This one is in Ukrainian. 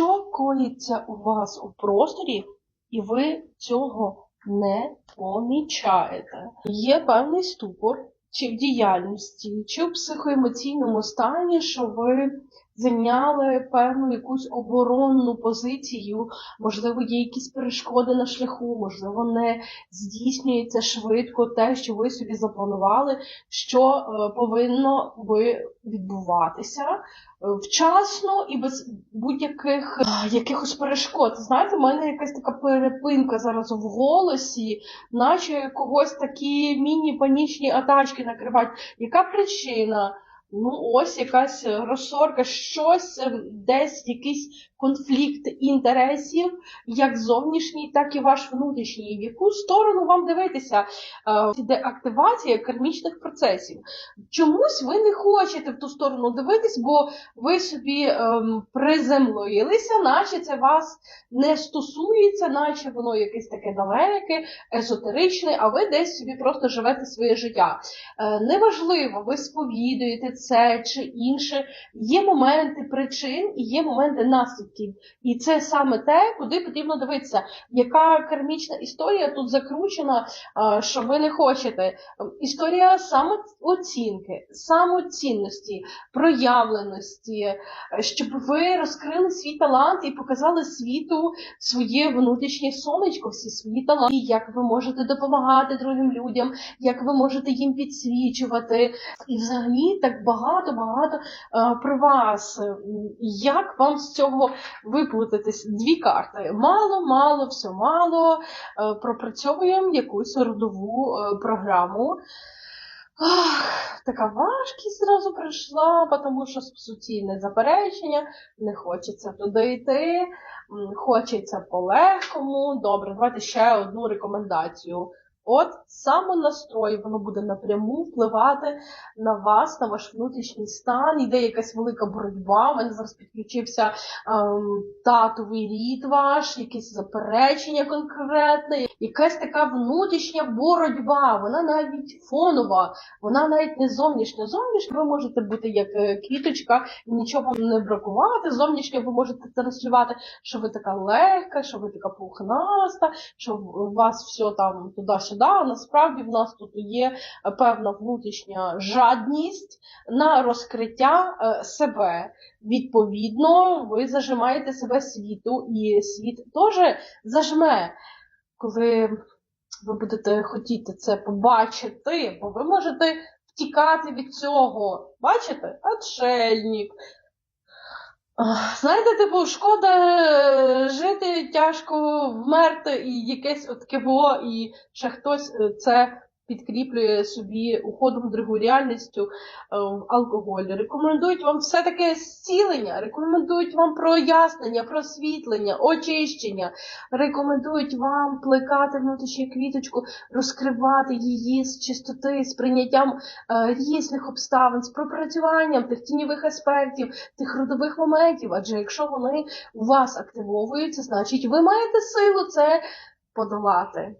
Що коїться у вас у просторі, і ви цього не помічаєте? Є певний ступор, чи в діяльності, чи в психоемоційному стані, що ви зайняли певну якусь оборонну позицію, можливо, є якісь перешкоди на шляху, можливо, не здійснюється швидко те, що ви собі запланували, що е, повинно би відбуватися е, вчасно і без будь-яких е, якихось перешкод. Знаєте, в мене якась така перепинка зараз в голосі, наче когось такі міні-панічні атачки накривають. Яка причина? Ну, ось якась розсорка, щось е, десь якийсь конфлікт інтересів, як зовнішній, так і ваш внутрішній. В яку сторону вам дивитися? Е, Іде активація кармічних процесів. Чомусь ви не хочете в ту сторону дивитись, бо ви собі ем, приземлилися, наче це вас не стосується, наче воно якесь таке далеке, езотеричне, а ви десь собі просто живете своє життя. Е, Неважливо, ви сповідуєте це чи інше. Є моменти причин і є моменти наслідків. І це саме те, куди потрібно дивитися. Яка кармічна історія тут закручена, що ви не хочете. Історія самооцінки, самоцінності, проявленості, щоб ви розкрили свій талант і показали світу своє внутрішнє сонечко, всі свої таланти, як ви можете допомагати другим людям, як ви можете їм підсвічувати. І взагалі так багато-багато про вас. Як вам з цього виплутатись? Дві карти. Мало, мало, все мало. Е, Пропрацьовуємо якусь родову е, програму. Ах, така важкість зразу прийшла, тому що суцільне заперечення, не хочеться туди йти, хочеться по-легкому. Добре, давайте ще одну рекомендацію. От самонастрой, воно буде напряму впливати на вас, на ваш внутрішній стан. Іде якась велика боротьба. У мене зараз підключився ем, татовий рід ваш, якесь заперечення конкретне, якась така внутрішня боротьба. Вона навіть фонова, вона навіть не зовнішня. Зовнішня ви можете бути як е, квіточка, нічого вам не бракувати. Зовнішньо ви можете транслювати, що ви така легка, що ви така пухнаста, що у вас все там туди-сюди. А насправді в нас тут є е, певна внутрішня жадність на розкриття е, себе. Відповідно, ви зажимаєте себе світу, і світ теж зажме, коли ви будете хотіти це побачити, бо ви можете втікати від цього. Бачите? Отшельник. Знаєте, типу, шкода е, жити, тяжко вмерти, і якесь от киво, і ще хтось е, це підкріплює собі уходом в другу реальністю е, в алкоголь. Рекомендують вам все таке зцілення, рекомендують вам прояснення, просвітлення, очищення, рекомендують вам плекати внутрішню квіточку, розкривати її з чистоти, з прийняттям е, різних обставин, з пропрацюванням тих тіньових аспектів, тих родових моментів. Адже якщо вони у вас активовуються, значить ви маєте силу це подолати.